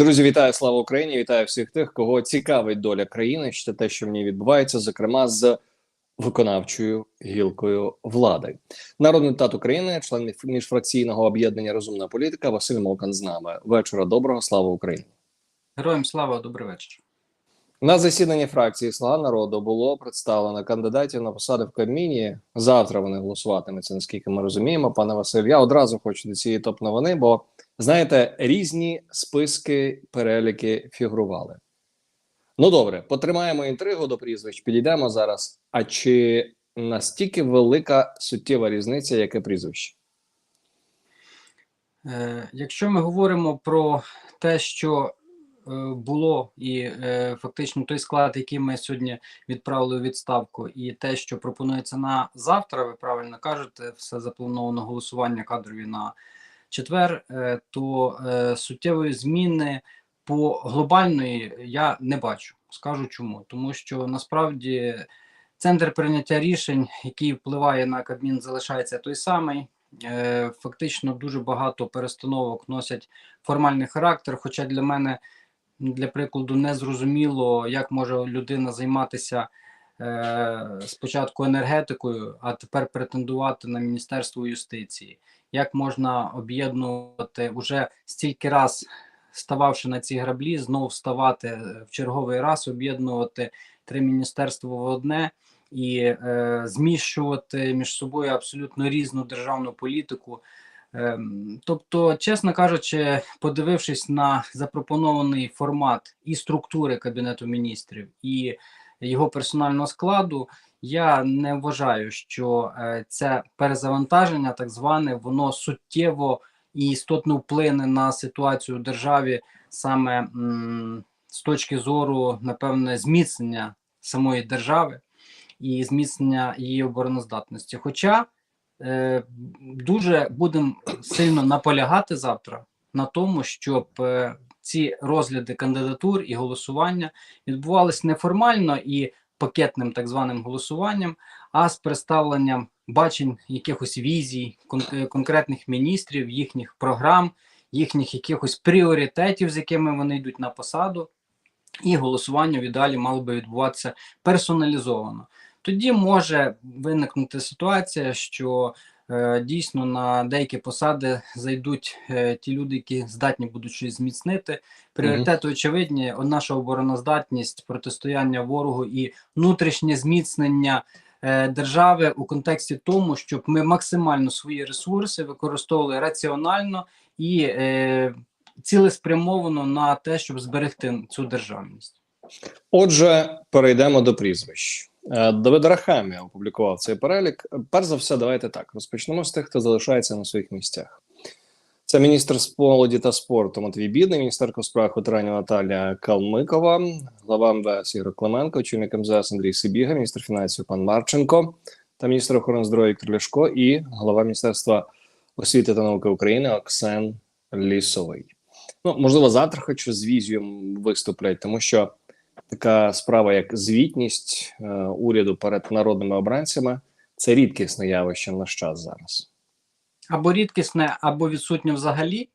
Друзі, вітаю слава Україні! Вітаю всіх тих, кого цікавить доля країни, що те, що в ній відбувається, зокрема з виконавчою гілкою влади. Народний депутат України, член міжфракційного об'єднання Розумна політика Василь Мокан з нами. Вечора доброго, слава Україні! Героям слава, добрий вечір. На засіданні фракції Слуга народу було представлено кандидатів на посади в Кабміні. Завтра вони голосуватимуться, наскільки ми розуміємо. Пане Василь, я одразу хочу до цієї топ новини, бо знаєте, різні списки, переліки фігурували. Ну добре, потримаємо інтригу до прізвищ. Підійдемо зараз. А чи настільки велика суттєва різниця, яке прізвище? Е, Якщо ми говоримо про те, що е, було, і е, фактично той склад, який ми сьогодні відправили у відставку, і те, що пропонується на завтра, ви правильно кажете, все заплановано голосування кадрові на четвер, е, то е, суттєвої зміни по глобальної я не бачу. Скажу чому, тому що насправді центр прийняття рішень, який впливає на Кабмін, залишається той самий. Е, Фактично дуже багато перестановок носять формальний характер. Хоча для мене, для прикладу, не зрозуміло, як може людина займатися спочатку енергетикою, а тепер претендувати на Міністерство юстиції. Як можна об'єднувати уже стільки раз стававши на ці граблі, знов вставати в черговий раз, об'єднувати три міністерства в одне і е, зміщувати між собою абсолютно різну державну політику. Е, тобто, чесно кажучи, подивившись на запропонований формат і структури Кабінету міністрів, і його персонального складу, я не вважаю, що е, це перезавантаження, так зване, воно суттєво і істотно вплине на ситуацію в державі саме м, з точки зору, напевне, зміцнення самої держави і зміцнення її обороноздатності. Хоча е, дуже будемо сильно наполягати завтра на тому, щоб е, ці розгляди кандидатур і голосування відбувалися неформально і пакетним так званим голосуванням, а з представленням бачень якихось візій, кон конкретних міністрів, їхніх програм, їхніх якихось пріоритетів, з якими вони йдуть на посаду, і голосування віддалі мало би відбуватися персоналізовано. Тоді може виникнути ситуація, що е, дійсно на деякі посади зайдуть е, ті люди, які здатні будуть щось зміцнити. Пріоритети очевидні: наша обороноздатність, протистояння ворогу і внутрішнє зміцнення. Е, держави у контексті тому, щоб ми максимально свої ресурси використовували раціонально і е, цілеспрямовано на те, щоб зберегти цю державність. Отже, перейдемо до прізвищ. Е, Давид Рахамі опублікував цей перелік. Перш за все, давайте так розпочнемо з тих, хто залишається на своїх місцях. Це міністр молоді та спорту Матвій Бідний, міністерка у справах ветеранів Наталія Калмикова, глава МВС Ігор Клименко, очільник МЗС Андрій Сибіга, міністр фінансів пан Марченко та міністр охорони здоров'я Віктор Ляшко і голова Міністерства освіти та науки України Оксен Лісовий. Ну, можливо, завтра хочу з візією виступлять, тому що така справа, як звітність е, уряду перед народними обранцями, це рідкісне явище в наш час зараз або рідкісне, або відсутнє взагалі,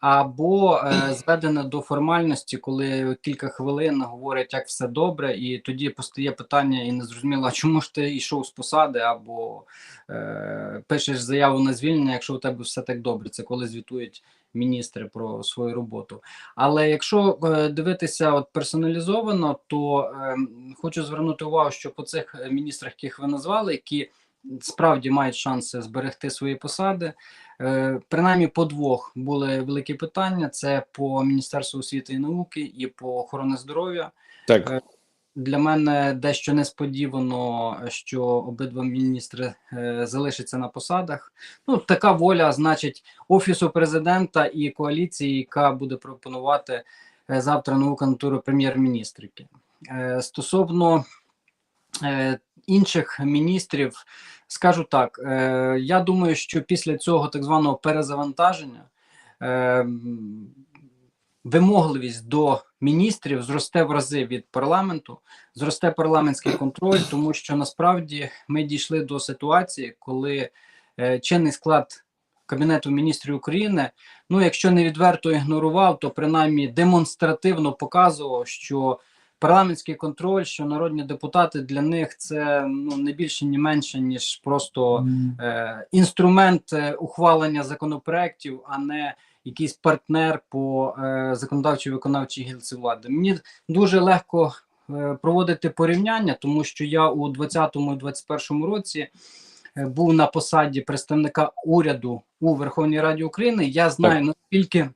або е, зведене до формальності, коли кілька хвилин говорять, як все добре, і тоді постає питання, і не зрозуміло, чому ж ти йшов з посади, або е, пишеш заяву на звільнення, якщо у тебе все так добре. Це коли звітують міністри про свою роботу. Але якщо е, дивитися от персоналізовано, то е, хочу звернути увагу, що по цих міністрах, яких ви назвали, які справді мають шанси зберегти свої посади. Е, принаймні по двох були великі питання: це по Міністерству освіти і науки і по охорони здоров'я. Так. Для мене дещо несподівано, що обидва міністри е, залишаться на посадах. Ну, така воля, значить, офісу президента і коаліції, яка буде пропонувати е, завтра нову кандидатуру прем'єр-міністрики. Е, стосовно інших міністрів, скажу так: я думаю, що після цього так званого перезавантаження е, вимогливість до міністрів зросте в рази від парламенту, зросте парламентський контроль, тому що насправді ми дійшли до ситуації, коли е, чинний склад Кабінету міністрів України, ну якщо не відверто ігнорував, то принаймні демонстративно показував, що парламентський контроль, що народні депутати для них це ну не більше, ні менше, ніж просто е, інструмент е, ухвалення законопроєктів, а не якийсь партнер по е, законодавчій виконавчій гілці влади. Мені дуже легко е, проводити порівняння, тому що я у 2020 і 2021 році е, був на посаді представника уряду у Верховній Раді України. Я знаю наскільки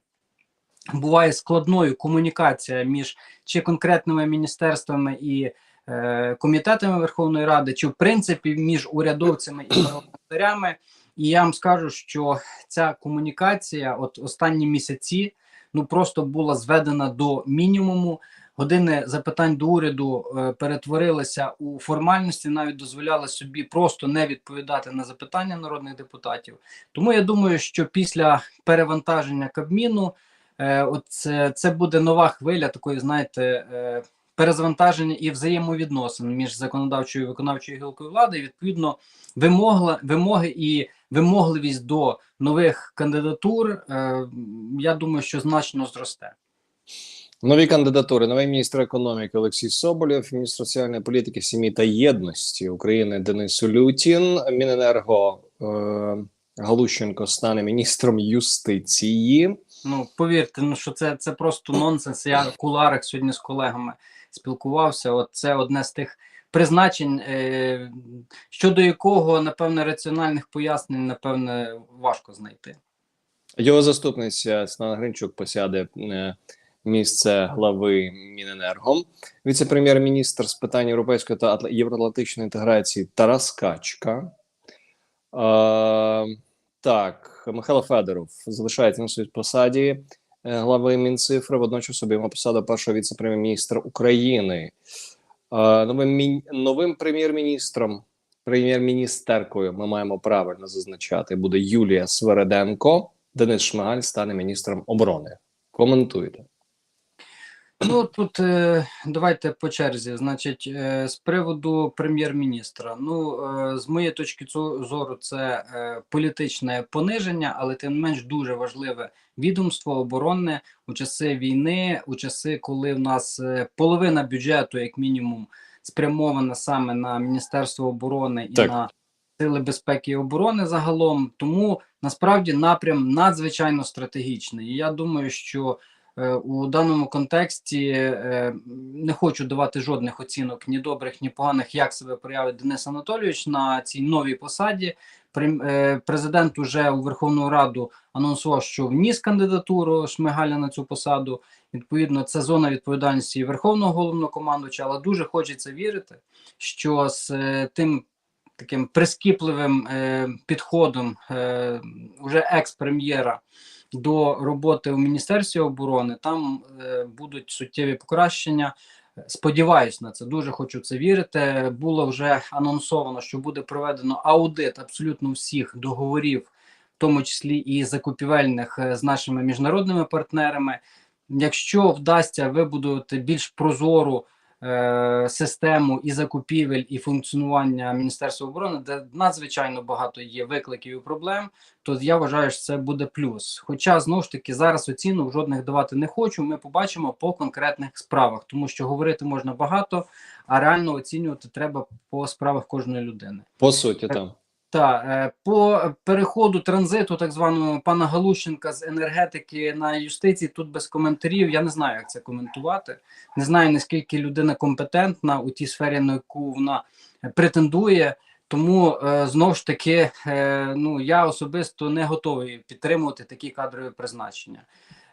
буває складною комунікація між чи конкретними міністерствами і е, комітетами Верховної Ради, чи в принципі між урядовцями і парламентарями. І я вам скажу, що ця комунікація, от останні місяці, ну просто була зведена до мінімуму. Години запитань до уряду е, перетворилися у формальності, навіть дозволяли собі просто не відповідати на запитання народних депутатів. Тому я думаю, що після перевантаження Кабміну, е, от це, це буде нова хвиля такої, знаєте, е, перезвантаження і взаємовідносин між законодавчою і виконавчою гілкою влади. І, відповідно, вимогла, вимоги і вимогливість до нових кандидатур, е, я думаю, що значно зросте. Нові кандидатури. Новий міністр економіки Олексій Соболєв, міністр соціальної політики, сім'ї та єдності України Денис Улютін, Міненерго е, Галущенко стане міністром юстиції. Ну повірте, ну що це, це просто нонсенс. Я в куларах сьогодні з колегами спілкувався. От це одне з тих призначень, е, щодо якого напевне раціональних пояснень, напевне, важко знайти. Його заступниця Світлана Гринчук посяде е, місце глави Міненерго. Віце-прем'єр-міністр з питань європейської та атла- євроатлантичної інтеграції Тарас Качка. Е, так, Михайло Федоров залишається на своїй посаді е, глави Мінцифри. Водночас обійма посаду першого віце-прем'єр-міністра України. Е, новим, новим прем'єр-міністром, прем'єр-міністеркою, ми маємо правильно зазначати, буде Юлія Свереденко. Денис Шмигаль стане міністром оборони. Коментуйте. Ну тут е, давайте по черзі. Значить, е, з приводу прем'єр-міністра. Ну е, з моєї точки зору, це політичне пониження, але тим не менш дуже важливе відомство оборонне у часи війни, у часи, коли в нас половина бюджету, як мінімум, спрямована саме на Міністерство оборони і Так. на сили безпеки і оборони загалом. Тому насправді напрям надзвичайно стратегічний. І я думаю, що У даному контексті е, не хочу давати жодних оцінок ні добрих, ні поганих, як себе проявить Денис Анатолійович на цій новій посаді. Е, Президент уже у Верховну Раду анонсував, що вніс кандидатуру Шмигаля на цю посаду. Відповідно, це зона відповідальності Верховного головнокомандувача, але дуже хочеться вірити, що з е, тим таким прискіпливим е, підходом е, уже екс-прем'єра до роботи у Міністерстві оборони, там е, будуть суттєві покращення. Сподіваюсь на це, дуже хочу це вірити. Було вже анонсовано, що буде проведено аудит абсолютно всіх договорів, в тому числі і закупівельних е, з нашими міжнародними партнерами. Якщо вдасться вибудувати більш прозору е, систему і закупівель, і функціонування Міністерства оборони, де надзвичайно багато є викликів і проблем, то я вважаю, що це буде плюс. Хоча знову ж таки зараз оцінок жодних давати не хочу. Ми побачимо по конкретних справах, тому що говорити можна багато, а реально оцінювати треба по справах кожної людини. По суті, там. Та е, по переходу транзиту, так званого пана Галущенка з енергетики на юстиції, тут без коментарів. Я не знаю, як це коментувати. Не знаю наскільки людина компетентна у тій сфері, на яку вона претендує. Тому е, знову ж таки, е, ну я особисто не готовий підтримувати такі кадрові призначення.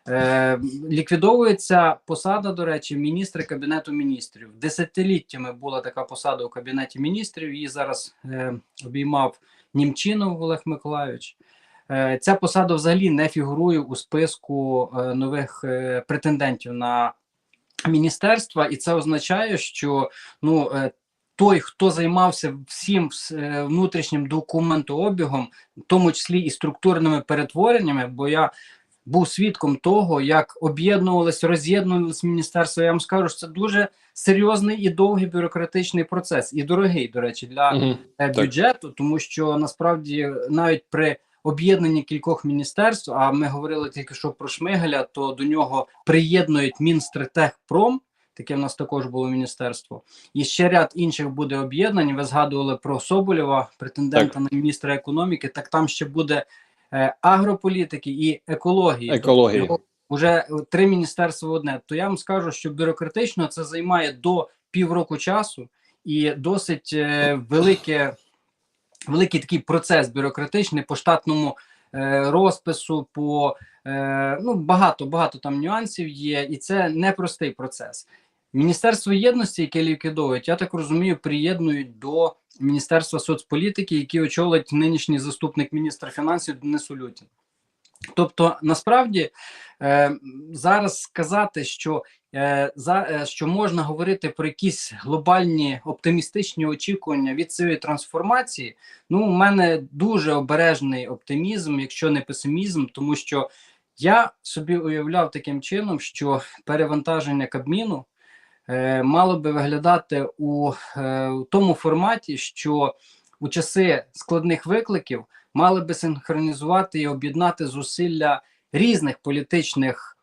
Е, ліквідовується посада, до речі, міністра кабінету міністрів. Десятиліттями була така посада у кабінеті міністрів. Її зараз е, обіймав Німчинов Олег Миколайович. Е, ця посада взагалі не фігурує у списку е, нових е, претендентів на міністерства, і це означає, що ну е, той, хто займався всім е, внутрішнім документообігом, в тому числі і структурними перетвореннями, бо я був свідком того, як об'єднувалися, роз'єднувалися міністерства. Я вам скажу, що це дуже серйозний і довгий бюрократичний процес, і дорогий, до речі, для е, бюджету, тому що насправді навіть при об'єднання кількох міністерств. А ми говорили тільки що про Шмигаля, то до нього приєднують Мінстратегпром, таке в нас також було міністерство. І ще ряд інших буде об'єднань. Ви згадували про Соболєва, претендента на міністра економіки. Так там ще буде агрополітики і екології. Екології. Тобто Уже е, три міністерства в одне. То я вам скажу, що бюрократично це займає до півроку часу і досить е, велике, великий такий процес бюрократичний по штатному е, розпису, по е, ну багато багато там нюансів є, і це непростий процес. Міністерство єдності, яке ліквідовують, я так розумію, приєднують до Міністерства соцполітики, який очолить нинішній заступник міністра фінансів Денис Улютін. Тобто, насправді е, зараз сказати, що е, за е, що можна говорити про якісь глобальні оптимістичні очікування від цієї трансформації, ну у мене дуже обережний оптимізм, якщо не песимізм, тому що я собі уявляв таким чином, що перевантаження Кабміну мало би виглядати у, е, у тому форматі, що у часи складних викликів мали би синхронізувати і об'єднати зусилля різних політичних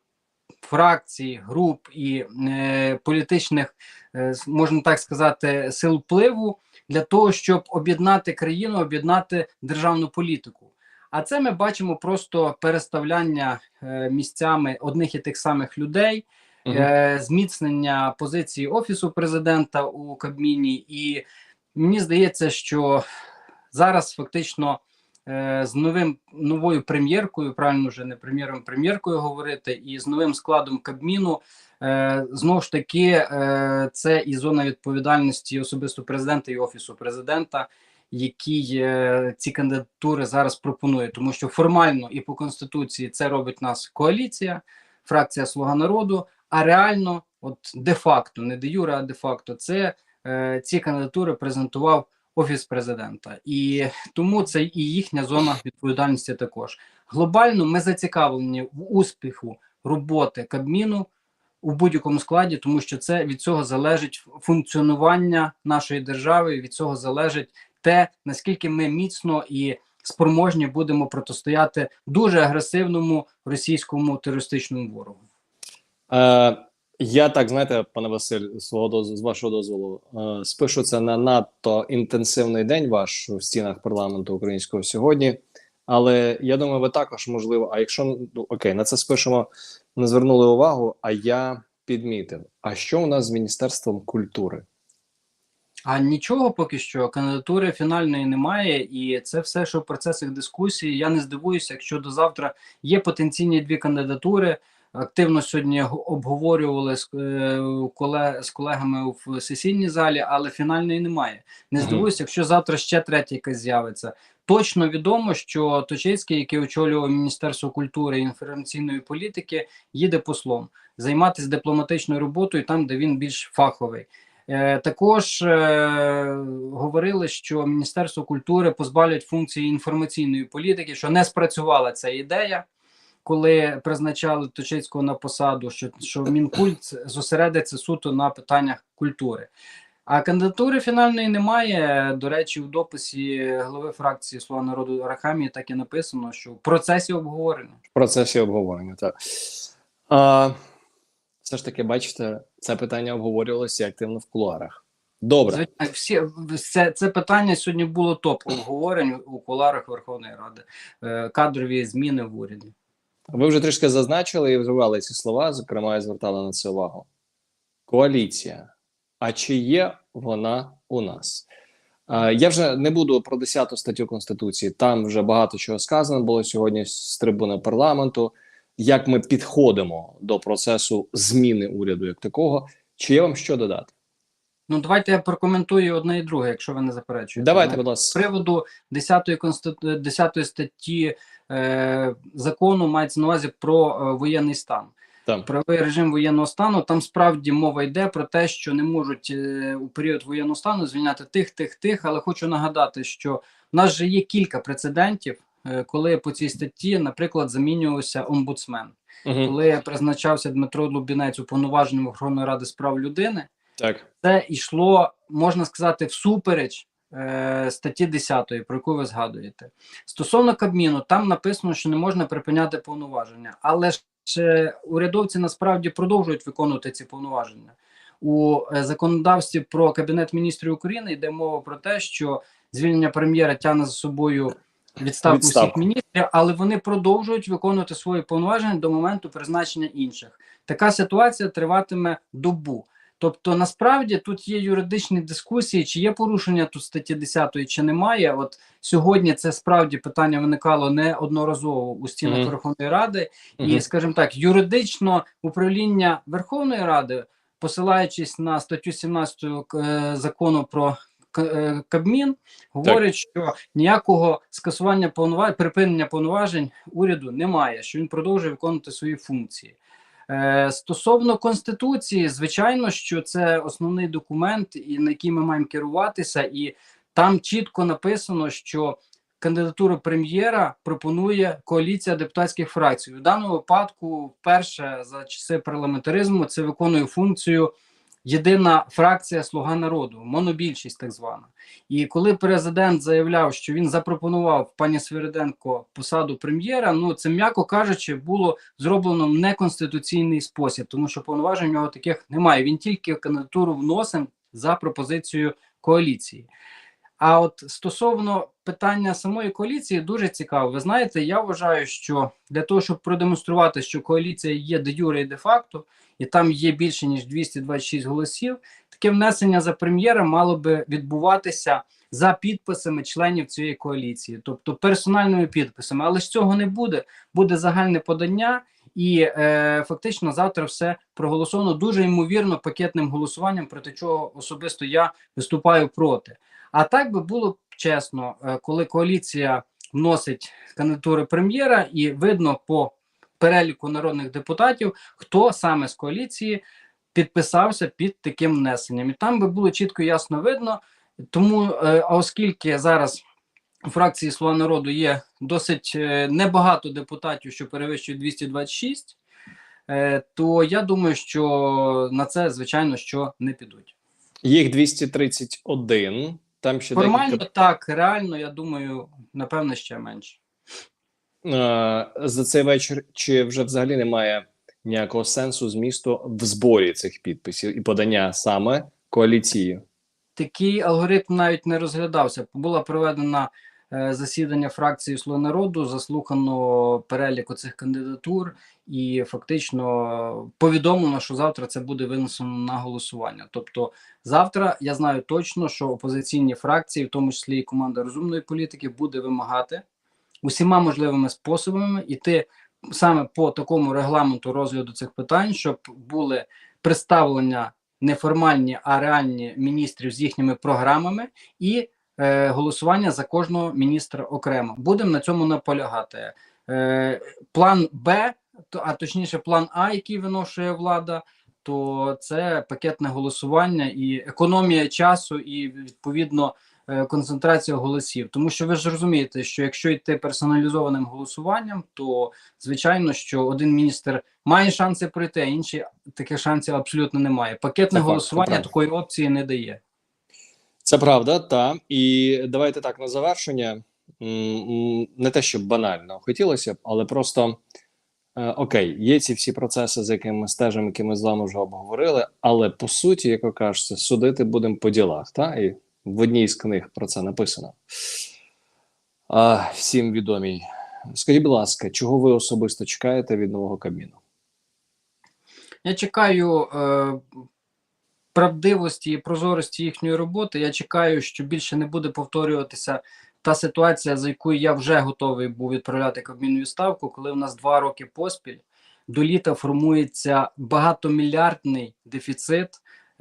фракцій, груп і е, політичних, е, можна так сказати, сил впливу для того, щоб об'єднати країну, об'єднати державну політику. А це ми бачимо просто переставляння е, місцями одних і тих самих людей, Е, зміцнення позиції офісу президента у Кабміні, і мені здається, що зараз фактично е, з новим новою прем'єркою, правильно вже не прем'єром, прем'єркою говорити, і з новим складом Кабміну. Е, знову ж таки, це і зона відповідальності особисто президента і офісу президента, е, ці кандидатури зараз пропонує, тому що формально і по конституції це робить нас коаліція, фракція Слуга народу. А реально, от де-факто, не де юре, а де-факто, це е, ці кандидатури презентував офіс президента, і тому це і їхня зона відповідальності також. Глобально ми зацікавлені в успіху роботи Кабміну у будь-якому складі, тому що це від цього залежить функціонування нашої держави. Від цього залежить те, наскільки ми міцно і спроможні будемо протистояти дуже агресивному російському терористичному ворогу. Е, я так, знаєте, пане Василь, свого доз- з вашого дозволу, е, спишу це на надто інтенсивний день ваш в стінах парламенту українського сьогодні. Але я думаю, ви також можливо. А якщо ну, окей, на це спишемо, не звернули увагу. А я підмітив. А що у нас з міністерством культури? А нічого поки що кандидатури фінальної немає, і це все, що в процесах дискусії. Я не здивуюся, якщо до завтра є потенційні дві кандидатури. Активно сьогодні обговорювали з, е, коле, з колегами в сесійній залі, але фінальної немає. Не здивуюся, якщо завтра ще третя якась з'явиться. Точно відомо, що Точицький, який очолював Міністерство культури і інформаційної політики, їде послом займатися дипломатичною роботою там, де він більш фаховий. Е, Також е, говорили, що Міністерство культури позбавлять функції інформаційної політики, що не спрацювала ця ідея, коли призначали Точицького на посаду, що, що Мінкульт зосередиться суто на питаннях культури. А кандидатури фінальної немає. До речі, в дописі голови фракції Слуга народу Рахамії так і написано, що в процесі обговорення. В процесі обговорення, так. А, все ж таки, бачите, це питання обговорювалося активно в кулуарах. Добре. Звичайно, всі це, це питання сьогодні було топ обговорень у куларах Верховної Ради. Е, Кадрові зміни в уряді. Ви вже трішки зазначили і вживали ці слова, зокрема, і звертали на це увагу. Коаліція. А чи є вона у нас? Я вже не буду про 10 статтю Конституції. Там вже багато чого сказано було сьогодні з трибуни парламенту. Як ми підходимо до процесу зміни уряду як такого? Чи є вам що додати? Ну давайте я прокоментую одне і друге, якщо ви не заперечуєте. Давайте, будь з приводу 10 конститу... 10 статті е, закону мається на увазі про е, воєнний стан. Там. правовий режим воєнного стану. Там справді мова йде про те, що не можуть е, у період воєнного стану звільняти тих, тих, тих. Але хочу нагадати, що в нас же є кілька прецедентів, е, коли по цій статті, наприклад, замінювався омбудсмен, Угу. коли призначався Дмитро Лубінець уповноваженим Верховної Ради з прав людини. Так. Це йшло, можна сказати, всупереч е, статті 10, про яку ви згадуєте. Стосовно Кабміну, там написано, що не можна припиняти повноваження, але ж е, урядовці насправді продовжують виконувати ці повноваження. У е, законодавстві про Кабінет міністрів України йде мова про те, що звільнення прем'єра тягне за собою відставку всіх міністрів, але вони продовжують виконувати свої повноваження до моменту призначення інших. Така ситуація триватиме добу. Тобто, насправді тут є юридичні дискусії, чи є порушення тут статті 10, чи немає. От сьогодні це справді питання виникало неодноразово у стінах Мгм. Верховної Ради, Мгм. і, скажімо так, юридично управління Верховної Ради, посилаючись на статтю 17 е, закону про е, Кабмін, говорить, що ніякого скасування повноважень, припинення повноважень уряду немає, що він продовжує виконувати свої функції. Е, Стосовно конституції, звичайно, що це основний документ, і на який ми маємо керуватися, і там чітко написано, що кандидатуру прем'єра пропонує коаліція депутатських фракцій. У даному випадку, вперше за часи парламентаризму, це виконує функцію єдина фракція Слуга народу, монобільшість так звана. І коли президент заявляв, що він запропонував пані Свириденко посаду прем'єра, ну це м'яко кажучи, було зроблено в неконституційний спосіб, тому що повноважень у нього таких немає. Він тільки кандидатуру вносив за пропозицією коаліції. А от стосовно питання самої коаліції, дуже цікаво. Ви знаєте, я вважаю, що для того, щоб продемонструвати, що коаліція є де юре і де факто, і там є більше ніж 226 голосів, таке внесення за прем'єра мало би відбуватися за підписами членів цієї коаліції, тобто персональними підписами. Але ж цього не буде. Буде загальне подання, і е, фактично завтра все проголосовано дуже ймовірно пакетним голосуванням, проти чого особисто я виступаю проти. А так би було б чесно, е, коли коаліція вносить кандидатури прем'єра, і видно по переліку народних депутатів, хто саме з коаліції підписався під таким внесенням. І там би було чітко ясно видно. Тому, е, оскільки зараз у фракції Слуга народу є досить е, небагато депутатів, що перевищують 226, е, то я думаю, що на це звичайно що не підуть. Їх 231. Там ще Формально декілька так, реально, я думаю, напевно, ще менше. За цей вечір чи вже взагалі немає ніякого сенсу змісту в зборі цих підписів і подання саме коаліції? Такий алгоритм навіть не розглядався. Було проведено е, засідання фракції «Слуга народу, заслухано перелік оцих кандидатур, і фактично повідомлено, що завтра це буде винесено на голосування. Тобто, завтра я знаю точно, що опозиційні фракції, в тому числі і команда розумної політики, буде вимагати усіма можливими способами іти саме по такому регламенту розгляду цих питань, щоб були представлення неформальні, а реальні міністрів з їхніми програмами і е, голосування за кожного міністра окремо. Будемо на цьому наполягати. Е, план Б, а точніше, план А, який виношує влада, то це пакетне голосування і економія часу, і відповідно е, концентрація голосів. Тому що ви ж розумієте, що якщо йти персоналізованим голосуванням, то звичайно, що один міністр має шанси пройти, а інший таких шансів абсолютно немає. Пакетне Це голосування правда. такої опції не дає. Це правда, та і давайте так на завершення. Не те, щоб банально хотілося б, але просто окей, є ці всі процеси, за якими ми стежимо, які ми з вами вже обговорили. Але по суті, як ви судити будемо по ділах. Та і в одній з книг про це написано. А, всім відомій. Скажіть, будь ласка, чого ви особисто чекаєте від нового кабіну? Я чекаю е, правдивості і прозорості їхньої роботи. Я чекаю, що більше не буде повторюватися та ситуація, за якою я вже готовий був відправляти Кабміну у відставку, коли у нас два роки поспіль до літа формується багатомільярдний дефіцит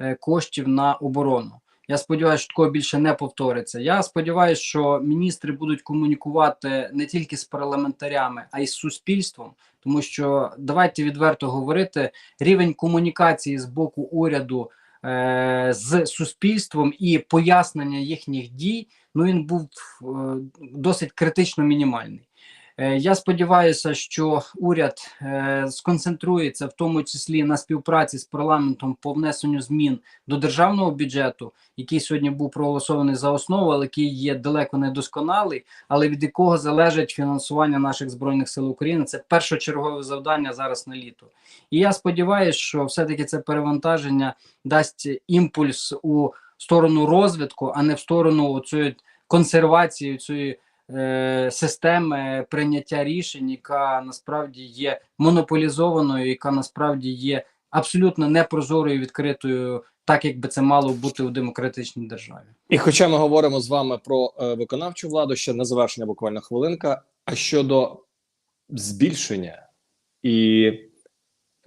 е, коштів на оборону. Я сподіваюся, що такого більше не повториться. Я сподіваюся, що міністри будуть комунікувати не тільки з парламентарями, а й з суспільством, тому що давайте відверто говорити, рівень комунікації з боку уряду е, з суспільством і пояснення їхніх дій, ну він був е, досить критично мінімальний. Е, Я сподіваюся, що уряд е, сконцентрується в тому числі на співпраці з парламентом по внесенню змін до державного бюджету, який сьогодні був проголосований за основу, але який є далеко не досконалий, але від якого залежить фінансування наших збройних сил України. Це першочергове завдання зараз на літо. І я сподіваюся, що все-таки це перевантаження дасть імпульс у сторону розвитку, а не в сторону цієї консервації цієї е, системи прийняття рішень, яка насправді є монополізованою, яка насправді є абсолютно непрозорою, відкритою, так як би це мало бути у демократичній державі. І хоча ми говоримо з вами про е, виконавчу владу, ще на завершення буквально хвилинка. А щодо збільшення і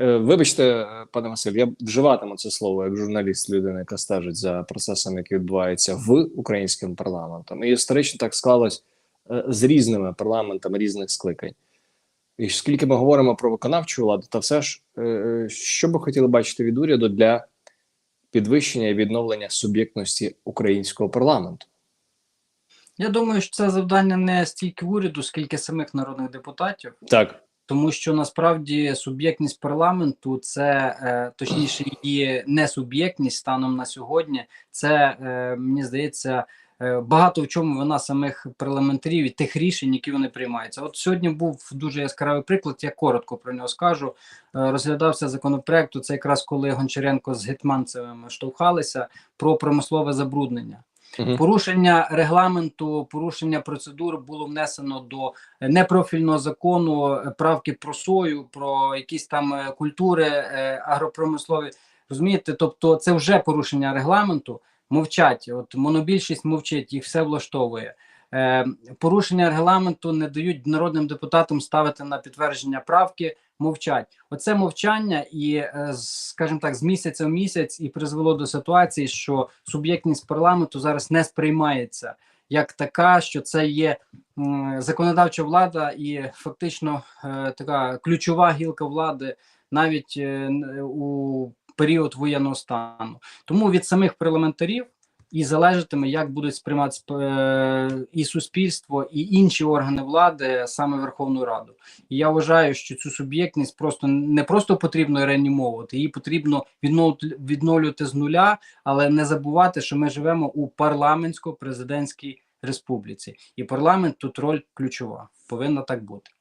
вибачте, е, пане Василь, я вживатиму це слово як журналіст, людина, яка стежить за процесами, які відбуваються в українським парламентом. І історично так склалось е, з різними парламентами різних скликань. І скільки ми говоримо про виконавчу владу, та все ж, е, е, що би хотіли бачити від уряду для підвищення і відновлення суб'єктності українського парламенту? Я думаю, що це завдання не стільки уряду, скільки самих народних депутатів. Так. Тому що насправді суб'єктність парламенту це е, точніше її несуб'єктність станом на сьогодні. Це е, мені здається е, багато в чому вина самих парламентарів і тих рішень, які вони приймаються. От сьогодні був дуже яскравий приклад. Я коротко про нього скажу. Розглядався законопроект. Це якраз коли Гончаренко з Гетманцевим штовхалися про промислове забруднення. Мгм. Порушення регламенту, порушення процедур було внесено до непрофільного закону, е, правки про сою, про якісь там е, культури е, агропромислові. Розумієте, тобто це вже порушення регламенту. Мовчать, от монобільшість мовчить, їх все влаштовує. Е, порушення регламенту не дають народним депутатам ставити на підтвердження правки, мовчать. Оце мовчання, і, е, скажімо так, з місяця в місяць і призвело до ситуації, що суб'єктність парламенту зараз не сприймається як така, що це є законодавча влада і фактично е, така ключова гілка влади навіть е, у період воєнного стану. Тому від самих парламентарів і залежатиме, як будуть сприймати е, і суспільство, і інші органи влади, саме Верховну Раду. І я вважаю, що цю суб'єктність просто не просто потрібно реанімовувати, її потрібно відновлювати, з нуля, але не забувати, що ми живемо у парламентсько-президентській республіці, і парламент тут роль ключова, повинна так бути.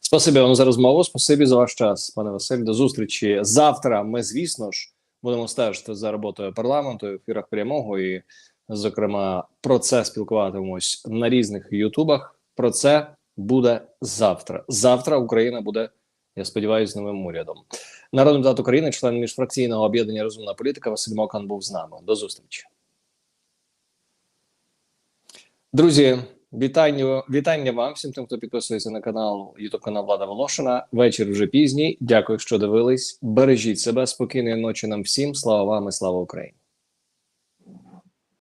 Спасибі вам за розмову. Спасибі за ваш час, пане Василь. До зустрічі завтра. Ми, звісно ж, будемо стежити за роботою парламенту в ефірах прямого і, зокрема, про це спілкуватимемось на різних ютубах. Про це буде завтра. Завтра Україна буде, я сподіваюся, новим урядом. Народний депутат України, член міжфракційного об'єднання Розумна політика Василь Мокан був з нами. До зустрічі. Друзі, вітання, вітання вам, всім тим, хто підписується на канал, YouTube канал Влада Волошина. Вечір вже пізній. Дякую, що дивились. Бережіть себе, спокійної ночі нам всім. Слава вам і слава Україні.